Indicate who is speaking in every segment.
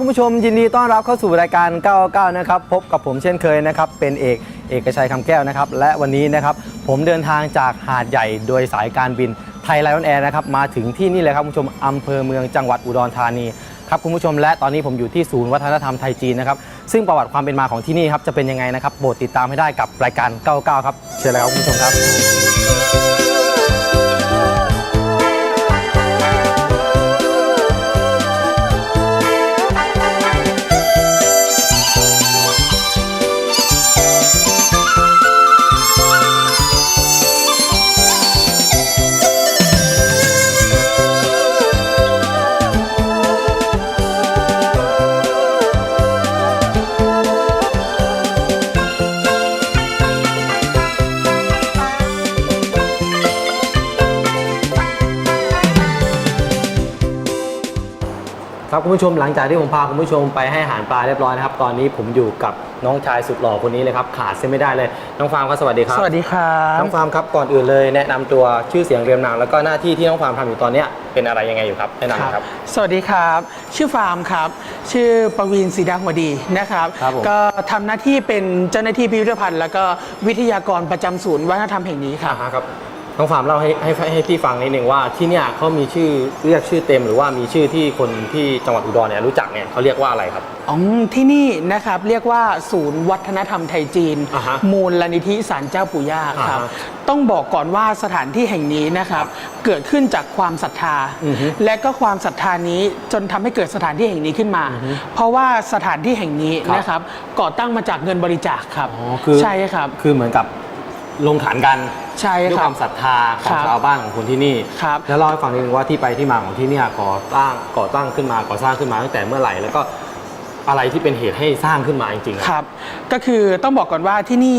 Speaker 1: ับคุณผู้ชมยินดีต้อนรับเข้าสู่รายการ 99 นะครับ พบกับผมเช่นเคยนะครับ เป็นเอกเอกชัยคำแก้วนะครับ และวันนี้นะครับ ผมเดินทางจากหาดใหญ่โดยสายการบินไทยไลออนแอร์นะครับ มาถึงที่นี่เลยครับคุณผู้ชมอำเภอเมืองจังหวัดอุดรธานีครับคุณผู้ชมและตอนนี้ผมอยู่ที่ศูนย์วัฒนธรรมไทยจีนนะครับ ซึ่งประวัติความเป็นมาของที่นี่ครับจะเป็นยังไงนะครับโปรดติดตามให้ได้กับรายการ 99 ครับ เชิญเลยครับคุณผู้ชมครับ ครับคุณผู้ชมหลังจากที่ผมพาคุณผู้ชมไปให้อาหารปลาเรียบร้อยนะครับ ตอนนี้ผมอยู่กับน้องชายสุดหล่อคนนี้เลยครับขาดเส้นไม่ได้เลยน้องฟาร์มครับสวัสดีครับ
Speaker 2: สวัสดีครับ
Speaker 1: น้องฟาร์มครับก่อนอื่นเลยแนะนำตัวชื่อเสียงเรียมนามแล้วก็หน้าที่ที่น้องฟาร์มทำอยู่ตอนเนี้ยเป็นอะไรยังไงอยู่ครับแนะนำหน่อยครับ
Speaker 2: สวัสดีครับ ชื่อฟาร์มครับ ชื่อประวีนศรีดาหัวดีนะครับ
Speaker 1: ครับผม
Speaker 2: ก็ทำหน้าที่เป็นเจ้าหน้าที่พิพิธภัณฑ์ แล้วก็วิทยากรประจำศูนย์วัฒนธรรมแห่งนี้ครับ
Speaker 1: อ่าครับ น้องฟาร์มเล่าให้ให้ให้พี่ฟังนิดนึงว่าที่เนี่ยเขามีชื่อเรียกชื่อเต็ม หรือว่ามีชื่อที่คนที่จังหวัดอุดรเนี่ยรู้จักเนี่ยเขาเรียกว่าอะไรครับ
Speaker 2: อ๋อที่นี่นะครับเรียกว่าศูนย์วัฒนธรรมไทยจีน
Speaker 1: อ่าฮะ
Speaker 2: มูลนิธิศาลเจ้าปู่ย่าครับ
Speaker 1: อ่าฮะ
Speaker 2: ต้องบอกก่อนว่าสถานที่แห่งนี้นะครับ เกิดขึ้นจากความศรัทธา
Speaker 1: อือฮึ
Speaker 2: และก็ความศรัทธานี้จนทำให้เกิดสถานที่แห่งนี้ขึ้นมา เพราะว่าสถานที่แห่งนี้
Speaker 1: ครับ
Speaker 2: นะครับก่อตั้งมาจากเงินบริจาคครับ
Speaker 1: อ๋อคือ
Speaker 2: ใช่ครับ
Speaker 1: คือเหมือนกับ ลงขันกัน
Speaker 2: ใช่
Speaker 1: ด้วย
Speaker 2: ค
Speaker 1: ครับวามศรัทธาของ
Speaker 2: ครับ
Speaker 1: ชาวบ้านของคนที่นี่
Speaker 2: ครับ
Speaker 1: แล้วเล่าให้ฟังนิดนึงว่าที่ไปที่มาของที่เนี่ยก่อตั้งก่อตั้งขึ้นมาก่อสร้างขึ้นมาตั้งแต่เมื่อไหร่แล้วก็อะไรที่เป็นเหตุให้สร้างขึ้นมาจริงๆอะ
Speaker 2: ครับ ก็คือต้องบอกก่อนว่าที่นี่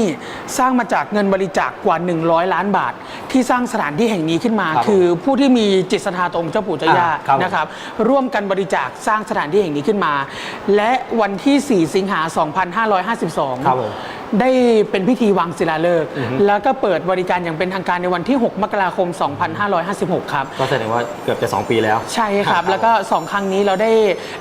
Speaker 2: สร้างมาจากเงินบริจาคกว่า 100 ล้านบาท ที่สร้างสถานที่แห่งนี้ขึ้นมา
Speaker 1: ครับ
Speaker 2: คือผู้ที่มีจิตศรัทธาตรงเจ้าปู่เจ้าย่า
Speaker 1: อ่าครับผม
Speaker 2: นะครับ ร่วมกันบริจาคสร้างสถานที่แห่งนี้ขึ้นมา และวันที่ 4 สิงหา2552
Speaker 1: ครับผม
Speaker 2: ได้เป็นพิธีวางศิลาฤกษ์
Speaker 1: อือฮึ
Speaker 2: แล้วก็เปิดบริการอย่างเป็นทางการในวันที่ 6 มกราคม 2556 ครับ
Speaker 1: ก็แสดงว่าเกือบจะ 2 ปีแล้ว
Speaker 2: ใช่ครับ แล้วก็สองครั้งนี้เราได้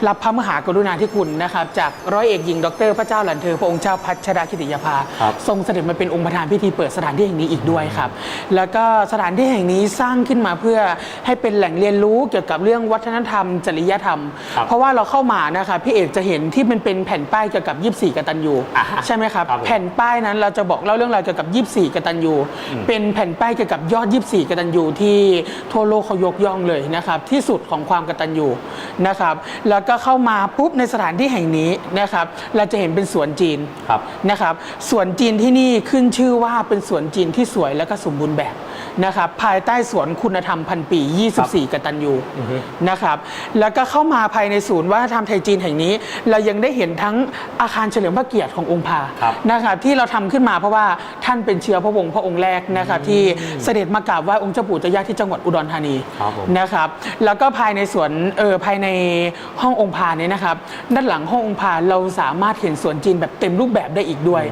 Speaker 2: รับพระมหากรุณาธิคุณนะครับ จากร้อยเอกหญิง ดร พระเจ้าหลันเธอ พระองค์เจ้าพัชรคิติยาภา
Speaker 1: ครับ
Speaker 2: ทรงเสด็จมาเป็นองค์ประธานพิธีเปิดสถานที่แห่งนี้อีกด้วยครับ แล้วก็สถานที่แห่งนี้สร้างขึ้นมาเพื่อให้เป็นแหล่งเรียนรู้เกี่ยวกับเรื่องวัฒนธรรม จริยธรรม
Speaker 1: ครับ
Speaker 2: เพราะว่าเราเข้ามานะครับพี่เอกจะเห็นที่มันเป็นแผ่นป้ายเกี่ยวกับ 24 กตัญญู
Speaker 1: อ่าฮะ
Speaker 2: ใช่ไหมครับ
Speaker 1: ครับผม
Speaker 2: แผ่นป้ายนั้นเราจะบอกเล่าเรื่องราวเกี่ยวกับ 24 กตัญญู เป็นแผ่นป้ายเกี่ยวกับยอด 24 กตัญญูที่ทั่วโลกเขายกย่องเลยนะครับ ที่สุดของความกตัญญูนะครับ แล้วก็เข้ามาปุ๊บในสถานที่แห่งนี้นะครับ เราจะเห็นเป็นสวนจีน
Speaker 1: ครับ
Speaker 2: นะครับ สวนจีนที่นี่ขึ้นชื่อว่าเป็นสวนจีนที่สวยและก็สมบูรณ์แบบ นะครับภายใต้สวนคุณธรรมพันปี 24 กตัญญู
Speaker 1: อือฮึ
Speaker 2: นะครับแล้วก็เข้ามาภายในศูนย์วัฒนธรรมไทยจีนแห่งนี้ เรายังได้เห็นทั้งอาคารเฉลิมพระเกียรติขององค์พา
Speaker 1: ครับ
Speaker 2: นะครับที่เราทำขึ้นมาเพราะว่าท่านเป็นเชื้อพระวงศ์พระองค์แรกนะครับที่เสด็จมากราบไหว้องค์เจ้าปู่เจ้าย่าที่จังหวัดอุดรธานี
Speaker 1: ครับผม
Speaker 2: นะครับแล้วก็ภายในสวนเออภายในห้ององค์พาเนี่ยนะครับด้านหลังห้ององค์พาเราสามารถเห็นสวนจีนแบบเต็มรูปแบบได้อีกด้วย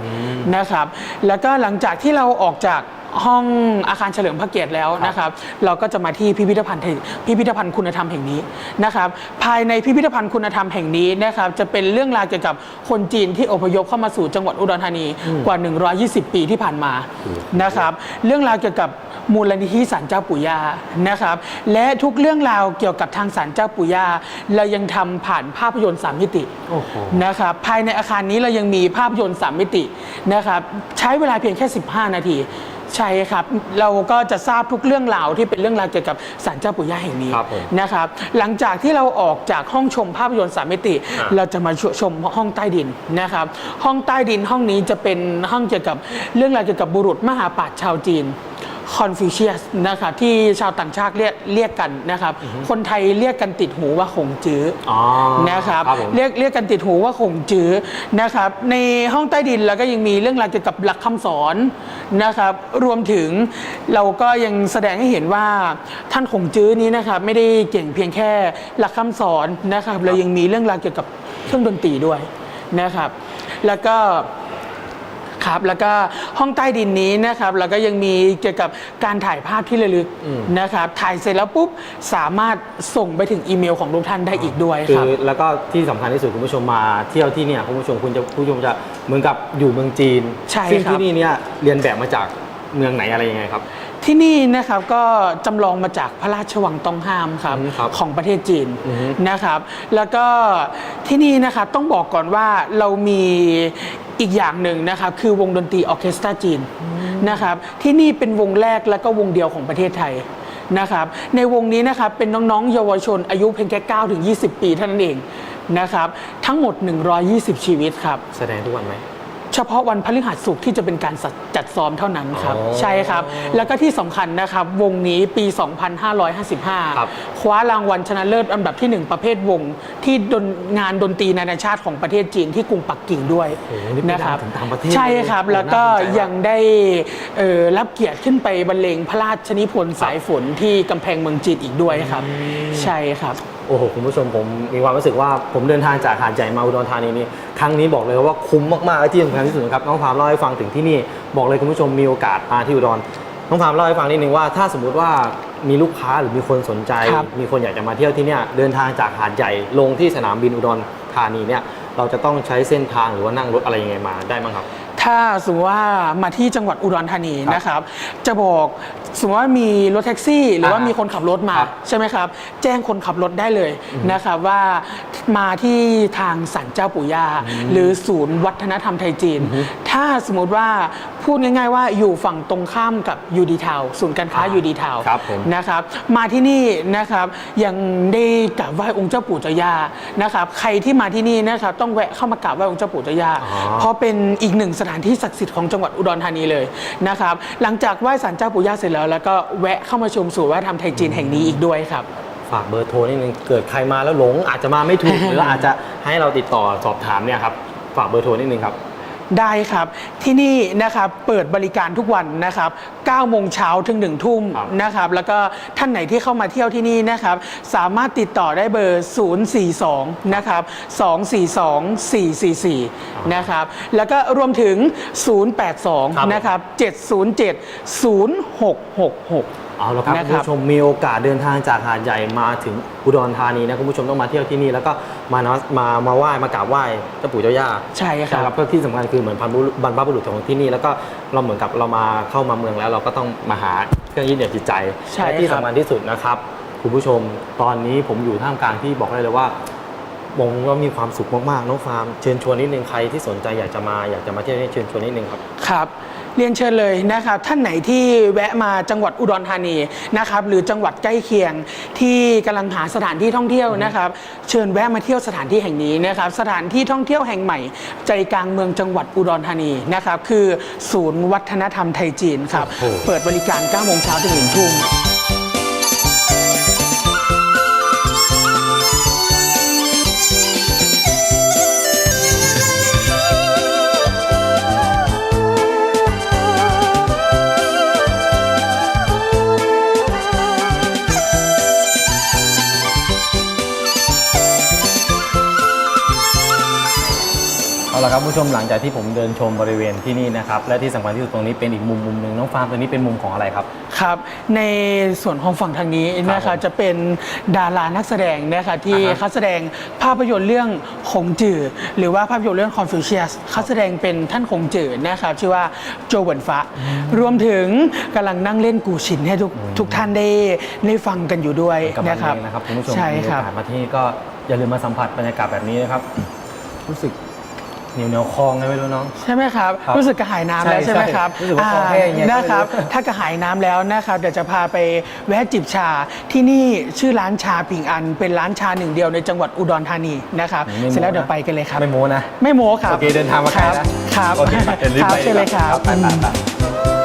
Speaker 2: นะครับแล้วก็หลังจากที่เราออกจาก ห้องอาคารเฉลิมพระเกียรติแล้วนะครับ เราก็จะมาที่พิพิธภัณฑ์ไทยพิพิธภัณฑ์คุณธรรมแห่งนี้นะครับ ภายในพิพิธภัณฑ์คุณธรรมแห่งนี้นะครับจะเป็นเรื่องราวเกี่ยวกับคนจีนที่อพยพเข้ามาสู่จังหวัดอุดรธานีกว่า 120 ปีที่ผ่านมานะครับ เรื่องราวเกี่ยวกับมูลนิธิศาลเจ้าปู่ย่านะครับ และทุกเรื่องราวเกี่ยวกับทางศาลเจ้าปู่ย่าเรายังทำผ่านภาพยนตร์สามมิติ
Speaker 1: โอ้โห
Speaker 2: นะครับภายในอาคารนี้เรายังมีภาพยนตร์สามมิตินะครับ ใช้เวลาเพียงแค่ 15 นาที ใช่ครับ เราก็จะทราบทุกเรื่องราวที่เป็นเรื่องราวเกี่ยวกับศาลเจ้าปู่ย่าแห่งนี้
Speaker 1: ครับผม
Speaker 2: นะครับ หลังจากที่เราออกจากห้องชมภาพยนตร์สามมิติ
Speaker 1: อ่า
Speaker 2: เราจะมาชมห้องใต้ดินนะครับ ห้องใต้ดินห้องนี้จะเป็นห้องเกี่ยวกับเรื่องราวเกี่ยวกับบุรุษมหาปราชญ์ชาวจีน คอนฟิวเชียสนะครับที่ชาวต่างชาติเรียกเรียกกันนะครับ คนไทยเรียกกันติดหูว่าคงจื้ออ
Speaker 1: อ๋อ
Speaker 2: นะครับ
Speaker 1: ครับผม
Speaker 2: เรียกเรียกกันติดหูว่าคงจื้อนะครับในห้องใต้ดินเราก็ยังมีเรื่องราวเกี่ยวกับหลักคำสอนนะครับ รวมถึงเราก็ยังแสดงให้เห็นว่าท่านคงจื้อนี้นะครับไม่ได้เก่งเพียงแค่หลักคำสอนนะครับ เรายังมีเรื่องราวเกี่ยวกับเครื่องดนตรีด้วยนะครับ แล้วก็ ครับแล้วก็ห้องใต้ดินนี้นะครับแล้วก็ยังมีเกี่ยวกับการถ่ายภาพที่ระลึก
Speaker 1: อืม
Speaker 2: นะครับถ่ายเสร็จแล้วปุ๊บสามารถส่งไปถึงอีเมลของทุกท่านได้อีกด้วย
Speaker 1: คื
Speaker 2: ครับ
Speaker 1: อแล้วก็ที่สำคัญที่สุดคุณผู้ชมมาเที่ยวที่เนี่ยคุณผู้ชมคุณจะคุณผู้ชมจะเหมือนกับอยู่เมืองจีน
Speaker 2: ใช่
Speaker 1: ซึ่ง
Speaker 2: ครับ
Speaker 1: ที่นี่เนี่ยเรียนแบบมาจากเมืองไหนอะไรยังไงครับ
Speaker 2: ที่นี่นะครับก็จำลองมาจากพระราชวังต้องห้ามครับ
Speaker 1: อืมครับ
Speaker 2: ของประเทศจีน
Speaker 1: อือฮึ
Speaker 2: นะครับ แล้วก็ที่นี่นะครับต้องบอกก่อนว่าเรามีอีกอย่างหนึ่งนะครับคือวงดนตรีออร์เคสตราจีนนะครับที่นี่เป็นวงแรกและก็วงเดียวของประเทศไทยนะครับในวงนี้นะครับเป็นน้องๆ เยาวชนอายุเพียงแค่9ถึง20 ปีเท่านั้นเองนะครับทั้งหมด 120 ชีวิตครับ
Speaker 1: แสดงทุกวันไหม
Speaker 2: เฉพาะวันพฤหัสศุกร์ที่จะเป็นการจัดจัดซ้อมเท่านั้นครับ
Speaker 1: อ๋อ
Speaker 2: ใช่ครับ แล้วก็ที่สำคัญนะครับ วงนี้ปี
Speaker 1: ครับ
Speaker 2: 2555 คว้ารางวัลชนะเลิศอันดับที่1 ประเภทวง ที่ดนงานดนตรีนานาชาติของประเทศจีนที่กรุงปักกิ่งด้วย
Speaker 1: โอ้โหนี่เป็น
Speaker 2: นะครับ
Speaker 1: ดาวถึงต่างประเทศ
Speaker 2: ใช่ครับ
Speaker 1: เลย
Speaker 2: แล้วก็
Speaker 1: น่าสนใจมาก
Speaker 2: ยังได้เอ่อรับเกียรติขึ้นไปบรรเลงพระราชนิพนธ์สายฝนที่กำแพงเมืองจีนอีกด้วยครับ ใช่ครับ
Speaker 1: โอ้โหคุณผู้ชมผมมีความรู้สึกว่าผมเดินทางจากหาดใหญ่มาอุดรธานีนี่ครั้งนี้บอกเลยว่าคุ้มมากๆและที่สำคัญที่สุดนะครับน้องฟาร์มเล่าให้ฟังถึงที่นี่บอกเลยคุณผู้ชมมีโอกาสมาที่อุดรน้องฟาร์มเล่าให้ฟังนิดนึงว่าถ้าสมมุติว่ามีลูกค้าหรือมีคนสนใจ
Speaker 2: ครับ
Speaker 1: มีคนอยากจะมาเที่ยวที่เนี่ยเดินทางจากหาดใหญ่ลงที่สนามบินอุดรธานีเนี่ยเราจะต้องใช้เส้นทางหรือว่านั่งรถอะไรยังไงมาได้บ้างครับ
Speaker 2: ถ้าสมมติว่ามาที่จังหวัดอุดรธานี
Speaker 1: ครับ
Speaker 2: นะครับ จะบอก สมมติว่ามีรถแท็กซี่ หรือว่า
Speaker 1: อ่ามี
Speaker 2: มีคนขับรถมา
Speaker 1: ครับ
Speaker 2: ใช่ไหมครับ แจ้งคนขับรถได้เลยนะครับว่ามาที่ทางสันเจ้าปู่ย่าหรือศูนย์วัฒนธรรมไทยจีน ถ้าสมมติว่าพูดง่ายๆว่าอยู่ฝั่งตรงข้ามกับยูดีทาวศูนย์การค้า
Speaker 1: อ่า
Speaker 2: ยูดีทาว
Speaker 1: ครับผม
Speaker 2: นะครับ มาที่นี่นะครับยังได้กราบไหว้องค์เจ้าปู่เจ้าย่านะครับ ใครที่มาที่นี่นะครับต้องแวะเข้ามากราบไหว้องค์เจ้าปู่เจ้าย่า
Speaker 1: อ๋อ
Speaker 2: เพราะเป็นอีกหนึ่งสถานที่ศักดิ์สิทธิ์ของจังหวัดอุดรธานีเลยนะครับ หลังจากไหว้ศาลเจ้าปู่ย่าเสร็จแล้วแล้วก็แวะเข้ามาชมสู่วัฒนธรรมไทยจีนแห่งนี้อีกด้วยครับ
Speaker 1: ฝากเบอร์โทรนิดนึงเกิดใครมาแล้วหลงอาจจะมาไม่ถูก หรืออาจจะให้เราติดต่อสอบถามเนี่ยครับฝากเบอร์โทรนิดนึงครับ
Speaker 2: ได้ครับ ที่นี่นะครับเปิดบริการทุกวันนะครับ9โมงเช้าถึง 1 ทุ่ม
Speaker 1: ครับ
Speaker 2: นะครับแล้วก็ท่านไหนที่เข้ามาเที่ยวที่นี่นะครับสามารถติดต่อได้เบอร์ 042นะครับ242 444นะครับแล้วก็รวมถึง
Speaker 1: ครับ
Speaker 2: 082นะครับ707 0666
Speaker 1: เอาละครับ
Speaker 2: นะ
Speaker 1: คุณ
Speaker 2: ครับ
Speaker 1: ผู้ชมมีโอกาสเดินทางจากหาดใหญ่มาถึงอุดรธานีนะคุณผู้ชมต้องมาเที่ยวที่นี่แล้วก็มานะมามาไหว้มากราบไหว้เจ้าปู่เจ้าย่า
Speaker 2: ใช่ครับ
Speaker 1: นะครับก็ที่สำคัญคือเหมือนบรรพบุรุษบรรพบุรุษของที่นี่แล้วก็เราเหมือนกับเรามาเข้ามาเมืองแล้ว เราก็ต้องมาหาเครื่องยึดเหนี่ยวจิตใจ
Speaker 2: ใช่
Speaker 1: และที่
Speaker 2: ครับ
Speaker 1: สำคัญที่สุดนะครับคุณผู้ชมตอนนี้ผมอยู่ท่ามกลางที่บอกได้เลยว่าผมว่ามีความสุขมากๆน้องฟาร์มเชิญชวนนิดนึงใครที่สนใจอยากจะมาอยากจะมาเที่ยวที่นี่เชิญชวนนิดนึงครับ
Speaker 2: ครับ เรียนเชิญเลยนะครับท่านไหนที่แวะมาจังหวัดอุดรธานีนะครับหรือจังหวัดใกล้เคียงที่กำลังหาสถานที่ท่องเที่ยวนะครับเชิญแวะมาเที่ยวสถานที่แห่งนี้นะครับสถานที่ท่องเที่ยวแห่งใหม่ ใจกลางเมืองจังหวัดอุดรธานีนะครับคือศูนย์วัฒนธรรมไทยจีนครับ
Speaker 1: โอ้โห
Speaker 2: เปิดบริการ9โมงเช้าถึง1ทุ่ม
Speaker 1: ละครับผู้ชมหลังจากที่ผมเดินชมบริเวณที่นี่นะครับและที่สำคัญที่สุดตรงนี้เป็นอีกมุมมุมหนึ่งน้องฟาร์มตัวนี้เป็นมุมของอะไรครับ
Speaker 2: ครับ ในส่วนของฝั่งทางนี้นะ
Speaker 1: ครั
Speaker 2: คะ
Speaker 1: บผม
Speaker 2: จะเป็นดารานักแสดงนะคะที่
Speaker 1: อ่าฮะ
Speaker 2: เขาแสดงภาพยนตร์เรื่องคงจือหรือว่าภาพยนตร์เรื่อง Confucius เขาแสดงเป็นท่านคงจือนะครับชื่อว่าโจเหวินฟ้ารวมถึงกำลังนั่งเล่นกูชินให้ทุกทุกท่านได้ได้ฟังกันอยู่ด้วย
Speaker 1: กับมัน
Speaker 2: นะครับ
Speaker 1: เองนะครับคุณผู้ชม
Speaker 2: ใช่
Speaker 1: มีโอ
Speaker 2: ครับ
Speaker 1: กาสมาที่นี่ก็อย่าลืมมาสัมผัสบรรยากาศแบบนี้นะครับ รู้สึก เหนียวเหนียวๆคอไงไม่รู้น้อง
Speaker 2: ใช่ไหมครับ
Speaker 1: ครับ
Speaker 2: รู้สึกกระหายน้ำแล้ว
Speaker 1: ใช่
Speaker 2: ใช่ไหมครับ
Speaker 1: ใช่รู้สึกว่าคอแห้งอย่างเงี้ย
Speaker 2: นะครับ
Speaker 1: ก็ไม่รู้
Speaker 2: ถ้ากระหายน้ำแล้วนะครับเดี๋ยวจะพาไปแวะจิบชาที่นี่ชื่อร้านชาผิงอัน เป็นร้านชาหนึ่งเดียวในจังหวัดอุดรธานีนะครับ
Speaker 1: ไม่โม้
Speaker 2: เสร็จแล้ว
Speaker 1: นะ
Speaker 2: เดี๋ยวไปกันเลยครับ
Speaker 1: ไม่โม้นะ
Speaker 2: ไม่โม้ครับ
Speaker 1: โอเคเดินทางมาไกลนะครับโอเคไปเดี๋ยวรีบ
Speaker 2: ครับ
Speaker 1: ไป
Speaker 2: เชิญเลยครับ
Speaker 1: ไปไปไป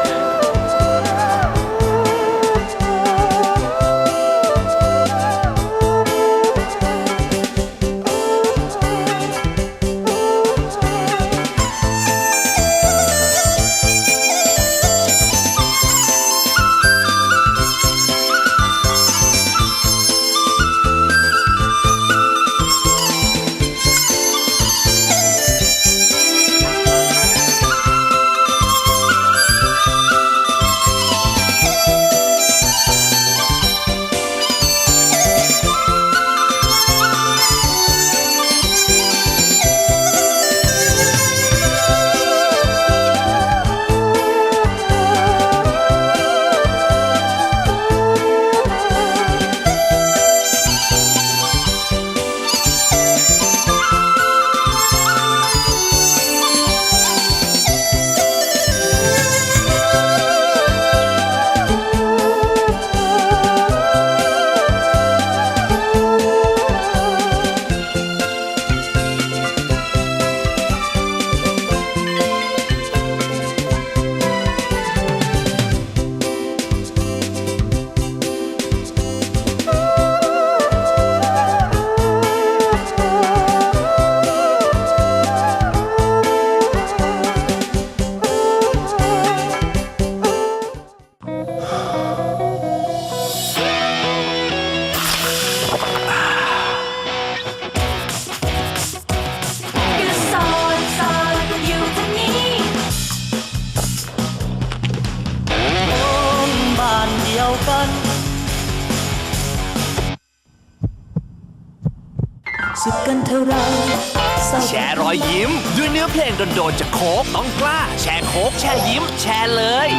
Speaker 3: โดนๆจากโคกต้องกล้า แชร์โคกแชร์ยิ้ม แชร์เลย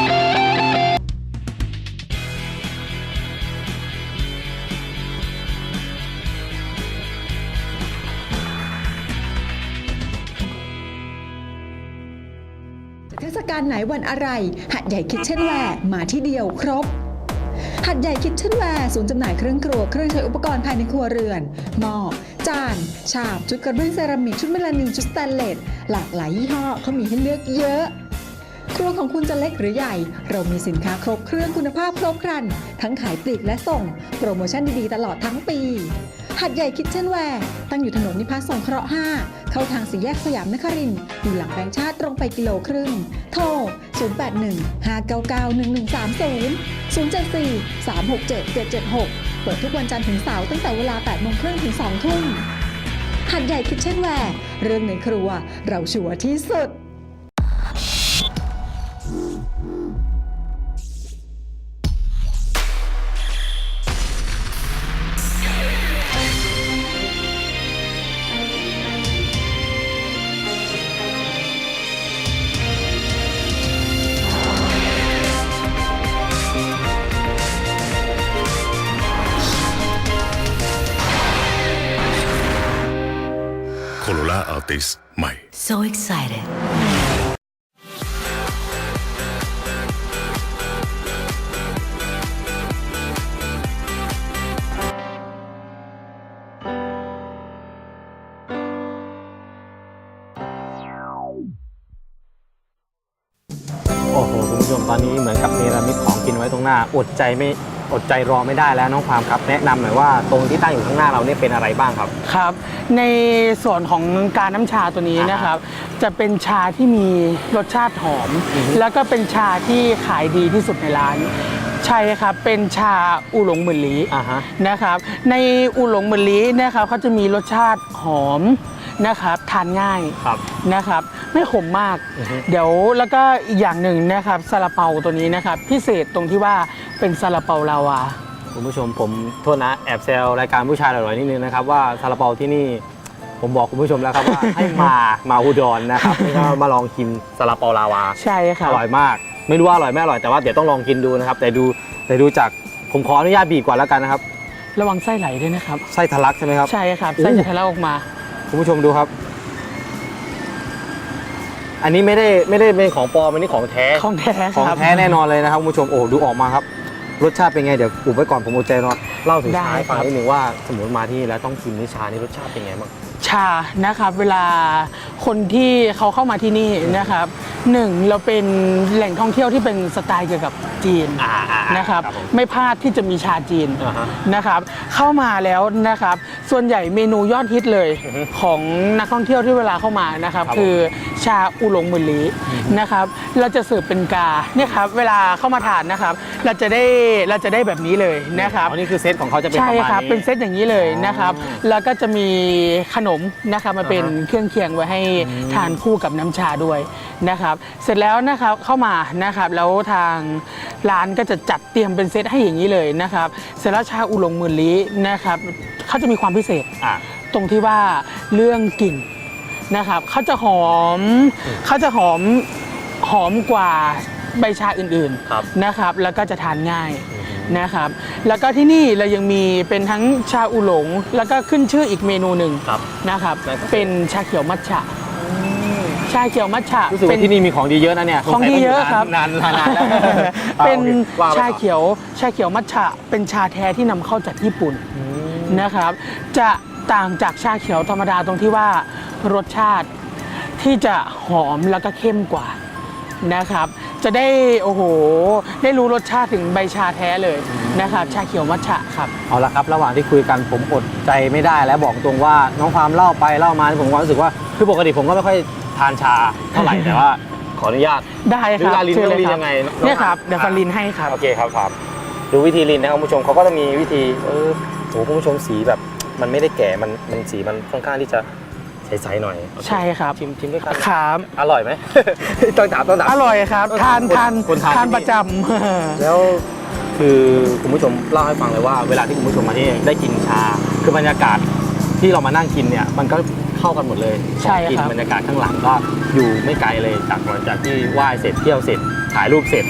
Speaker 4: เทศกาลไหนวันอะไร หัดใหญ่คิดเช่นแวร์มาที่เดียวครบ หัดใหญ่คิดเช่นแวร์ศูนย์จำหน่ายเครื่องครัวเครื่องใช้อุปกรณ์ภายในครัวเรือน หม้อ จาน ชาม ชุดกระเบื้องเซรามิก ชุดเมลานินชุดสแตนเลส หลากหลายยี่ห้อเขามีให้เลือกเยอะ ครัวของคุณจะเล็กหรือใหญ่ เรามีสินค้าครบเครื่องคุณภาพครบครัน ทั้งขายปลีกและส่ง โปรโมชั่นดีๆตลอดทั้งปี หัดใหญ่คิดเช่นแวร์ตั้งอยู่ถนนนิพัฒน์สงเคราะห์5เข้าทางสี่แยกสยามนครินต์อยู่หลังแบงค์ชาติตรงไปกิโลครึ่ง โทร 081 599 1130 074 367 776 เปิดทุกวันจันทร์ถึงเสาร์ตั้งแต่เวลา8โมงครึ่งถึง2ทุ่มหัดใหญ่คิดเช่นแวร์เรื่องในครัวเราชัวร์ที่สุด
Speaker 5: ติสใหม่
Speaker 6: so excited
Speaker 1: โอ้โห คุณผู้ชมตอนนี้เหมือนกับเนรมิตของกินไว้ตรงหน้า อดใจไม่ อดใจรอไม่ได้แล้วน้องความครับ แนะนำหน่อยว่าตรงที่ตั้งอยู่ข้างหน้าเราเนี่ยเป็นอะไรบ้างครับ
Speaker 2: ครับ ในส่วนของการน้ำชาตัวนี้นะครับ จะเป็นชาที่มีรสชาติหอม แล้วก็เป็นชาที่ขายดีที่สุดในร้าน ใช่ครับ เป็นชาอูหลงหมื่นลี้
Speaker 1: อ่าฮะ
Speaker 2: นะครับ ในอูหลงหมื่นลี้นะครับเขาจะมีรสชาติหอมนะครับทานง่าย
Speaker 1: ครับ
Speaker 2: นะครับไม่ขมมาก
Speaker 1: อือฮึ
Speaker 2: เดี๋ยวแล้วก็อีกอย่างหนึ่งนะครับซาลาเปาตัวนี้นะครับพิเศษตรงที่ว่า เป็นซาลาเปาลาวา
Speaker 1: คุณผู้ชมผมโทษนะแอบแซวรายการผู้ชายอร่อยๆนิดนึงนะครับว่าซาลาเปาที่นี่ผมบอกคุณผู้ชมแล้วครับว่า ให้มามาอุดรนะครับแล้วก็มาลองกินซาลาเปาลาวา
Speaker 2: ใช่ครั
Speaker 1: อบร่อยมาก ไม่รู้ว่าอร่อยไม่อร่อยแต่ว่าเดี๋ยวต้องลองกินดูนะครับ แต่ดูแต่ดูจากผมขออนุญาตบีบก่อนแล้วกันนะครับ
Speaker 2: ระวังไส้ไหลด้วยนะครับ
Speaker 1: ไส้ทะลักใช่ไหมครับ
Speaker 2: ใช่ครับ
Speaker 1: โอ้
Speaker 2: ไส้จะทะลักออกมา
Speaker 1: คุณผู้ชมดูครับ อันนี้ไม่ได้ไม่ได้เป็นของปลอมอันนี้ของแท้
Speaker 2: ของแท้
Speaker 1: ของ
Speaker 2: ครับ
Speaker 1: แท้แน่นอนเลยนะครับคุณผู้ชมโอ้ดูออกมาครับ รสชาติเป็นไงเดี๋ยวอุบไว้ก่อนผมอดใจรอเล่าถึง
Speaker 2: ได้
Speaker 1: ชาให้ฟัง
Speaker 2: ครับ
Speaker 1: นิดนึงว่าสมมติมาที่นี่แล้วต้องกินนิชานี่รสชาติเป็นไงบ้าง
Speaker 2: ชานะครับเวลาคนที่เขาเข้ามาที่นี่นะครับหนึ่งเราเป็นแหล่งท่องเที่ยวที่เป็นสไตล์เกี่ยวกับจีน
Speaker 1: อ่าอ่าอ่าน
Speaker 2: นะครับ
Speaker 1: ครับผม
Speaker 2: ไม่พลาดที่จะมีชาจีน
Speaker 1: อ่าฮะ
Speaker 2: นะครับเข้ามาแล้วนะครับส่วนใหญ่เมนูยอดฮิตเลย
Speaker 1: อือฮึ
Speaker 2: ของนักท่องเที่ยวที่เวลาเข้ามานะครับ
Speaker 1: ครับผม
Speaker 2: คือ ชาอูหลงหมืนลีนะครับ เราจะเสิร์ฟเป็นกาเนี่ยครับเวลาเข้ามาทานนะครับ เราจะได้เราจะได้แบบนี้เลยนะครับ
Speaker 1: อ๋อนี่คือเซตของเขาจะเป็นป
Speaker 2: ใช่
Speaker 1: ระมาณ
Speaker 2: ครับ
Speaker 1: นี้
Speaker 2: เป็นเซตอย่างนี้เลยนะครับ
Speaker 1: อ๋อ
Speaker 2: แล้วก็จะมีขนมนะครับมาเป็น
Speaker 1: อ่าฮะ
Speaker 2: เครื่องเคียงไว้ให้
Speaker 1: อืม
Speaker 2: ทานคู่กับน้ำชาด้วยนะครับ เสร็จแล้วนะครับเข้ามานะครับแล้วทางร้านก็จะจัดเตรียมเป็นเซตให้อย่างนี้เลยนะครับ เสร็จแล้วชาอุหลงหมื่นลี้นะครับเขาจะมีความพิเศษ
Speaker 1: อะ
Speaker 2: ตรงที่ว่าเรื่องกลิ่น นะครับเขาจะหอมเขาจะหอมหอมกว่าใบชาอื่น
Speaker 1: ครับ
Speaker 2: ๆนะครับ แล้วก็จะทานง่ายนะครับ แล้วก็ที่นี่เรายังมีเป็นทั้งชาอุหลง แล้วก็ขึ้นชื่ออีกเมนูหนึ่ง
Speaker 1: ครับ
Speaker 2: นะครับ
Speaker 1: นั่นก็คือ
Speaker 2: เป็นชาเขียวมัทฉะชาเขียวมัทฉะ
Speaker 1: รู้สึก
Speaker 2: เป็
Speaker 1: ว่าน ที่นี่มีของดีเยอะนะเนี่ย
Speaker 2: ของดีเยอะครับ
Speaker 1: นานนานนานแล้ว
Speaker 2: เป็น
Speaker 1: อะโอคว่ไป
Speaker 2: ชา
Speaker 1: ต่อ
Speaker 2: เขียวชาเขียวมัทฉะเป็นชาแท้ที่นำเข้าจากญี่ปุ่นนะครับ จะต่างจากชาเขียวธรรมดาตรงที่ว่า รสชาติที่จะหอมแล้วก็เข้มกว่านะครับ จะได้โอ้โห ได้รู้รสชาติถึงใบชาแท้เลยนะครับชาเขียวมัทฉะครับ
Speaker 1: เอาละครับระหว่างที่คุยกันผมอดใจไม่ได้แล้วบอกตรงว่าน้องความเล่าไปเล่ามาผมก็รู้สึกว่าคือปกติผมก็ไม่ค่อยทานชาเท่าไหร่แต่ว่า ขออนุญาต
Speaker 2: ได้ค
Speaker 1: ดู
Speaker 2: รับ
Speaker 1: ลาลิน
Speaker 2: เชิญ
Speaker 1: ต้องลิน
Speaker 2: เล
Speaker 1: ยังไงน้อง
Speaker 2: เนี่ยครับ
Speaker 1: อะ
Speaker 2: เดี๋ยวฟันลินให้ครับ
Speaker 1: โอเคครับครับดูวิธีลินนะครับคุณผู้ชมเขาก็จะมีวิธีเออโหคุณผู้ชมสีแบบ มันไม่ได้แก่มันมันสีมันค่อนข้างที่จะ ใสๆหน่อยโอเใช่
Speaker 2: ครับ
Speaker 1: ชิมชิมด้วยกัน
Speaker 2: ครับ
Speaker 1: อร่อยไหม ต้องถามต้องถาม
Speaker 2: อร่อยครับ ทาน
Speaker 1: คน
Speaker 2: ทาน
Speaker 1: คนทาน
Speaker 2: ทาน
Speaker 1: ที่นี่
Speaker 2: ประจำ
Speaker 1: แล้วคือคุณผู้ชมเล่าให้ฟังเลยว่าเวลาที่คุณผู้ชมมาที่นี่ได้กินชา คือบรรยากาศทที่เรามานั่งกินเนี่ยมันก็เข้ากันหมดเลย
Speaker 2: ใช่
Speaker 1: ของกิน
Speaker 2: ครับ
Speaker 1: บรรยากาศข้างหลังก็อยู่ไม่ไกลเลยจากหลังจากที่ไหว้เสร็จเที่ยวเสร็จถ่ายรูปเสร็จ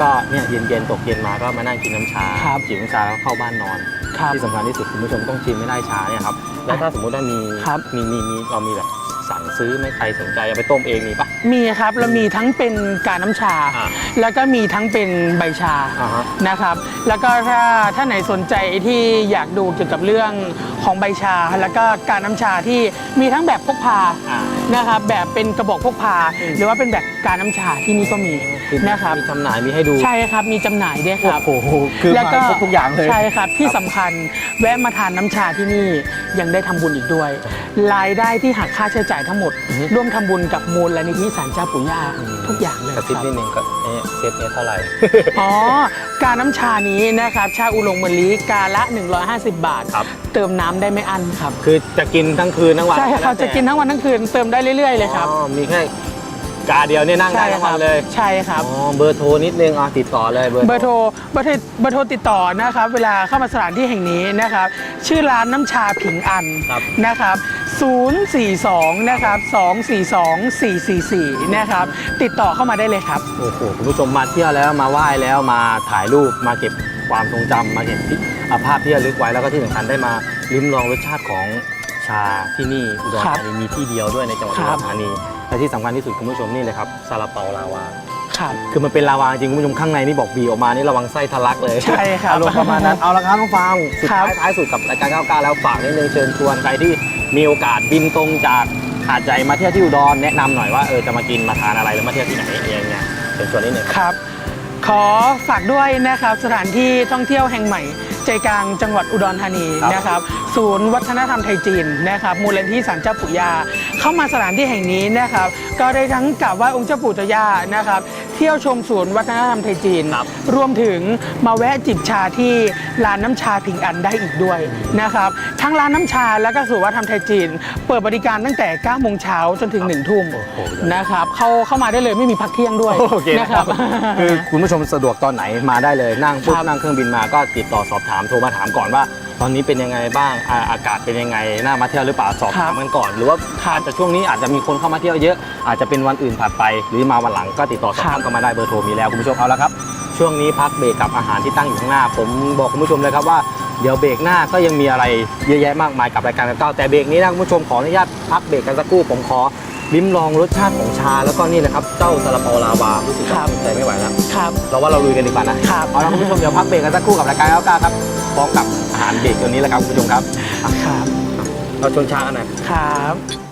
Speaker 1: ก็เนี่ยเย็นๆตกเย็นมาก็มานั่งกินน้ำชา
Speaker 2: ครับ
Speaker 1: จิบน้ำชาแล้วเข้าบ้านนอน
Speaker 2: ครับ
Speaker 1: ที่สำคัญที่สุดคุณผู้ชมต้องชิมไม่ได้ชาเนี่ยครับแล้วถ้าสมมุติว่ามี
Speaker 2: ครับ
Speaker 1: มีมีมีเรามีแบบ สั่งซื้อไหม่ใครสนใจเอาไปต้มเองมีปะ
Speaker 2: มีครับเรามีทั้งเป็นกาน้ำชา
Speaker 1: อ่า
Speaker 2: แล้วก็มีทั้งเป็นใบชา
Speaker 1: อ่าฮะ
Speaker 2: นะครับ แล้วก็ถ้าถ้าไหนสนใจที่อยากดูเกี่ยวกับเรื่องของใบชา แล้วก็การน้ำชาที่มีทั้งแบบพกพา
Speaker 1: อ่า
Speaker 2: นะครับ แบบเป็นกระบอกพกพา หรือว่าเป็นแบบการน้ำชาที่นี่ก็มี
Speaker 1: คือ
Speaker 2: นะครับ
Speaker 1: มีจำหน่ายมีให้ดู
Speaker 2: ใช่ครับมีจำหน่ายด้วยครับ
Speaker 1: โอ้โหคือ
Speaker 2: แล้วก็
Speaker 1: มาครบทุกอย่างเลย
Speaker 2: ใช่ครับที่สำคัญแวะมาทานน้ำชาที่นี่ยังได้ทำบุญอีกด้วย รายได้ที่หักค่าใช้จ่ายทั้งหมด
Speaker 1: อือฮึ
Speaker 2: ร่วมทำบุญกับมูลและนิธิสารเจ้าปู่ย่าทุกอย่างเลย
Speaker 1: กระซิบ
Speaker 2: ครับ
Speaker 1: นิดนึงก็เอ๊ะเซตเนี้ยเท่าไหร่
Speaker 2: อ๋อ การน้ำชานี้นะครับ ชาอุลงมะลิกาละ 150 บาท
Speaker 1: ครับ
Speaker 2: เติมน้ำได้ไม่อั้นครับ
Speaker 1: คือจะกินทั้งคืนทั้งวัน
Speaker 2: ใช่ครับ
Speaker 1: แล้วแต่
Speaker 2: จะกินทั้งวันทั้งคืนเติมได้เรื่อยๆเลยครับ
Speaker 1: อ๋อมีแค่กาเดียวเนี่ยนั่งได้
Speaker 2: ใช่
Speaker 1: ทั้ง
Speaker 2: ค
Speaker 1: วั
Speaker 2: รั
Speaker 1: นเลย
Speaker 2: ใช่ครับ
Speaker 1: อ๋อเบอร์โทรนิดนึงอะติดต่อเลยเบอร์
Speaker 2: เบอร์โทรเบอร์โทรเบอร์โทรติดต่อนะครับ เวลาเข้ามาสถานที่แห่งนี้นะครับ ชื่อร้านน้ำชาผิงอัน
Speaker 1: ครับ
Speaker 2: นะครับ 042 นะครับ 242 444 นะครับ ติดต่อเข้ามาได้เลยครับ
Speaker 1: โอ้โหคุณผู้ชมมาเที่ยวแล้วมาไหว้แล้วมาถ่ายรูปมาเก็บความทรงจำมาเห็นที่อะภาพที่ระลึกไว้แล้วก็ที่สำคัญได้มาลิ้มลองรสชาติของชาที่นี่อุดร
Speaker 2: ครับ
Speaker 1: ธานีมีที่เดียวด้วยในจังหวัด
Speaker 2: ค
Speaker 1: อุ
Speaker 2: รั
Speaker 1: ด
Speaker 2: บ
Speaker 1: รธานีและที่สำคัญที่สุดคุณผู้ชมนี่เลยครับซาลาเปาลาวา
Speaker 2: ครับ
Speaker 1: คือมันเป็นลาวาจริงคุณผู้ชมข้างในนี่บอกบีออกมานี่ระวังไส้ทะลักเลย
Speaker 2: ใช่ครับ
Speaker 1: อารมณ์ประมาณนั้นเอาละครับน้องฟางสุด
Speaker 2: ครับ
Speaker 1: ท้ายท้ายสุดกับรายการ99แล้วฝากนิดนึงเชิญชวนใครที่มีโอกาสบินตรงจากหาดใหญ่มาเที่ยวที่อุดรแนะนำหน่อยว่าเออจะมากินมาทานอะไรหรือมาเที่ยวที่ไหนอะไรอย่างเงี้ยเชิญชวนนิดนึงครับ
Speaker 2: ครับ ขอฝากด้วยนะครับสถานที่ท่องเที่ยวแห่งใหม่ใจกลางจังหวัดอุดรธานี
Speaker 1: ครับ
Speaker 2: นะครับ ศูนย์วัฒนธรรมไทยจีนนะครับ มูลนิธิศาลเจ้าปู่ย่าเข้ามาสถานที่แห่งนี้นะครับ ก็ได้ทั้งกราบไหว้องค์เจ้าปู่เจ้าย่านะครับ เที่ยวชมศูนย์วัฒนธรรมไทยจีน
Speaker 1: ครับ
Speaker 2: รวมถึงมาแวะจิบชาที่ร้านน้ำชาผิงอันได้อีกด้วยนะครับ ทั้งร้านน้ำชาและก็ศูนย์วัฒนธรรมไทยจีน เปิดบริการตั้งแต่9โมงเช้าจนถึง1ทุ่ม
Speaker 1: โอ้โห
Speaker 2: นะครับเข้าเข้ามาได้เลยไม่มีพักเที่ยงด้วย
Speaker 1: โอเคนะครับคือคุณผู้ชมสะดวกตอนไหนมาได้เลยนั่งปุ๊บ
Speaker 2: ครับ
Speaker 1: นั่งเครื่องบินมาก็ติดต่อสอบถามโทรมาถามก่อนว่า ตอนนี้เป็นยังไงบ้างอาอากาศเป็นยังไงน่ามาเที่ยวหรือเปล่าสอบถามกันก่อน หรือว่าอาจจะช่วงนี้อาจจะมีคนเข้ามาเที่ยวเยอะ อาจจะเป็นวันอื่นถัดไป หรือมาวันหลังก็ติดต่อสอบถามกันมาได้เบอร์โทรมีแล้วคุณผู้ชมเอาละครับช่วงนี้พักเบรกกับอาหารที่ตั้งอยู่ข้างหน้า ผมบอกคุณผู้ชมเลยครับว่าเดี๋ยวเบรกหน้าก็ยังมีอะไรเยอะแยะมากมายกับรายการกันเก้าแต่เบรกนี้นะคุณผู้ชมขออนุญาตพักเบรกกันสักครู่ผมขอลิ้มลองรสชาติของชาแล้วก็นี่เลยครับเจ้าซาลาเปาลาวารู้สึกว่า
Speaker 2: ครับ
Speaker 1: ใจไม่ไหวแล้ว
Speaker 2: ครับ
Speaker 1: เราว่าเราลุยกันดีกว่านะครับเอาละคุณผู้ชมเดี๋ยวพักเบรกกันสักครู่กับรายการเก้าเก้าครับ พร้อมกับอาหารเบรกตัวนี้แหละครับคุณผู้ชมครับ
Speaker 2: ครับ
Speaker 1: เราชนชากันหน่อย
Speaker 2: ครับ